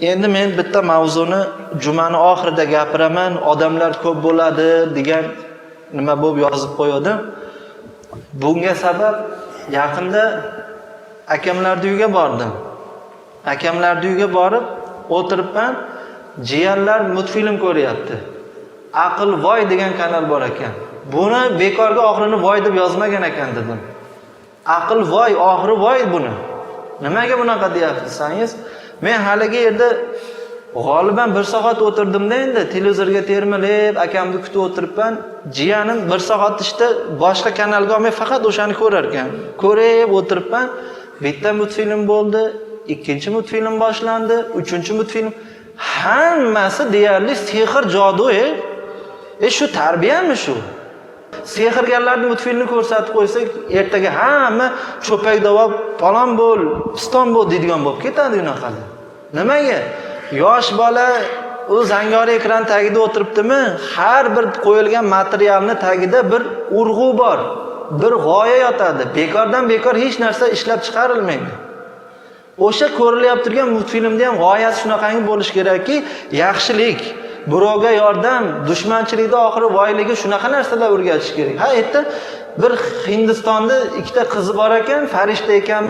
endi men bitta mavzuni jumani oxirida gapiraman odamlar ko'p bo'ladi degan nima bo'lib yozib qo'ydim. bunga sabab yaqinda akamlarni uyiga bordim. Akamlarni uyiga borib o'tiribman jiyanlar multfilm ko'ryapti. Aql voy degan kanal bor ekan. Buni bekorga oxirini voy deb yozmagan ekan dedim. Aql voy oxiri voy buni. Nimaga bunaqa deyapsiz desangiz men haligi yerda g'oliban bir soat o'tirdimda endi televizorga termilib akamni kutib o'tiribman. Jiyanim bir soat ishda boshqa kanalga olmay faqat o'shani ko'rar ekan. Ko'rib o'tiribman. Bitta multfilm bo'ldi ikkinchi multfilm boshlandi uchinchi multfilm. Hammasi deyarli sehr jodu e e shu tarbiyami shu? Sehrgarlarni multfilmni ko'rsatib qo'ysak ertaga hamma cho'pak davob palon bo'l piston bo'l deydigan bo'lib ketadi unaqada. Nimaga? Yosh bola u zangori ekran tagida o'tiribdimi har bir qo'yilgan materialni tagida bir urg'u bor bir g'oya yotadi. Bekordan bekor hech narsa ishlab chiqarilmaydi. O'sha ko'rilyapti turgan multfilmni ham g'oyasi shunaqangi bo'lishi kerakki yaxshilik. Birovga yordam dushmanchilikda oxiri voyligi shunaqa narsalar o'rgatish kerak. Ha yerda bir hindistonda ikkita qizi bor ekan farishta ekan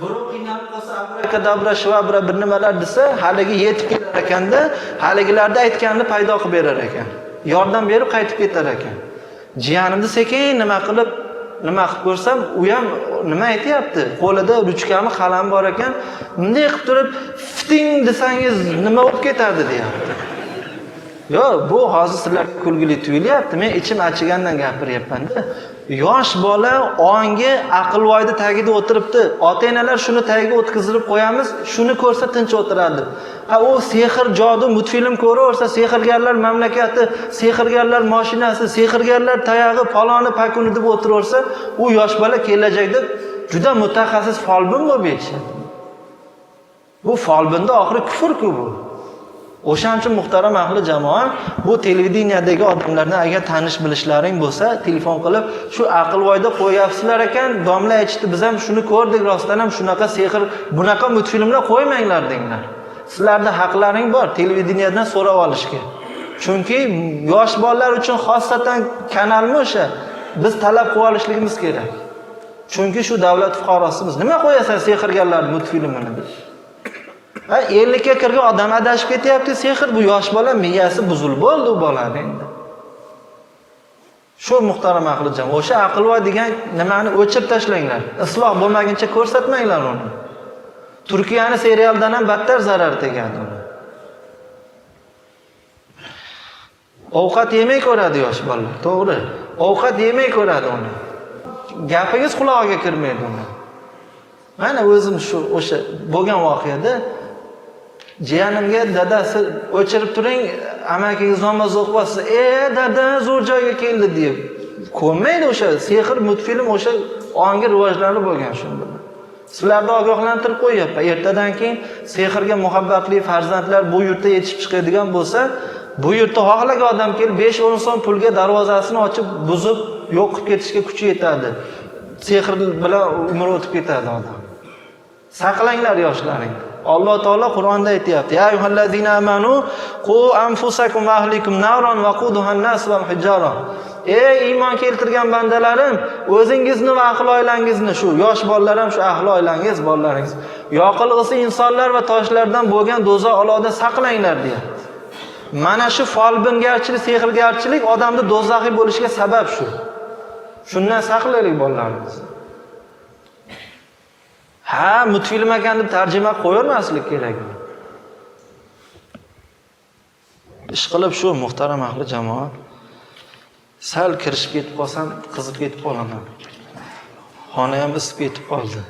birov qiynalib qolsa abrakadabra shvabra bir nimalar desa haligi yetib kelar ekanda haligilarni aytganini paydo qilib berar ekan. Yordam berib qaytib ketar ekan. Jiyanimni sekin nima qilib nima qilib ko'rsam u ham nima aytyapti? Qo'lida ruchkami qalami bor ekan. Bunday qilib turib fiting desangiz nima bo'lib ketadi deyapti. Yo'q bu hozir sizlarga kulgili tuyulyapti men ichim achigandan gapiryapmanda yosh bola ongi aqlvoyni tagida o'tiribdi. Ota enalar shuni tagiga o'tkazilib qo'yamiz shuni ko'rsa tinch o'tiradi ha u sehr jodu multfilm ko'raversa sehrgarlar mamlakati sehrgarlar moshinasi sehrgarlar tayog'i paloni pakuni deb o'tiraversa u yosh bola kelajakda juda mutaxassis folbin bo'lib yetishadi. Bu folbinda oxiri kufrku bu. O'shaning uchun muhtaram ahli jamoa bu televideniyadagi odamlarni agar tanish bilishlaring bo'lsa telefon qilib shu aqlvoyda qo'yyapsizlar ekan domla aytishdi biz ham shuni ko'rdik rostdan ham shunaqa sehr bunaqa multfilmlar qo'ymanglar denglar. Sizlarni haqlaring bor televideniyadan so'rab olishga. Chunki yosh bolalar uchun xosatan kanalmi o'sha? Biz talab qilib olishligimiz kerak. Chunki shu davlat fuqarosimiz. Nima qo'yasan sehrgarlarni multfilmini? Ha ellikka kirgan odam adashib ketyapti sehr bu yosh bola miyasi buzilib bo'ldi u bolani endi. Shu muhtaram ahli jamoa o'sha aqlvoy degan nimani o'chirib tashlanglar. Isloh bo'lmaguncha ko'rsatmanglar uni. Turkiyani serialdan ham battar zarar tegadi uni. Ovqat yemay ko'radi yosh bolalar to'g'ri. Ovqat yemay ko'radi uni. Gapingiz qulog'iga kirmaydi uni. Mana o'zim shu o'sha bo'lgan voqeada jiyanimga dadasi o'chirib turing amakingiz namoz o'qiyapsiz e dada zo'r joyga keldi deb. Ko'nmaydi o'sha sehr multfilm o'sha ongi rivojlanib bo'lgan shu bilan sizlarni ogohlantirib qo'yyapman. Ertadan keyin sehrga muhabbatli farzandlar bu yurtda yetishib chiqadigan bo'lsa bu yurtda xohlagan odam kelib besh o'n so'm pulga darvozasini ochib buzib yo'q qilib ketishga kuchi yetadi. Sehr bilan umri o'tib ketadi odam. Saqlanglar yoshlaringni alloh taolo qur'onda aytyapti ya ayyuhallazina amanu qu anfusakum va ahlikum naron vaquduhan nas val hijara ey iymon keltirgan bandalarim o'zingizni va ahli oilangizni shu yosh bolalar ham shu ahli oilangiz bolalaringiz yoqilg'isi insonlar va toshlardan bo'lgan do'zax olovida saqlanglar deyapti mana shu folbingarchilik sehrgarchilik odamni do'zaxiy bo'lishiga sabab shu. Shundan saqlaylik bolalarimizni ha multfilm ekan deb tarjima qo'yavermaslik kerak. Ish qilib shu muhtaram ahli jamoa sal kirishib ketib qolsam qizib ketib qolaman. Xona ham isib ketib qoldi.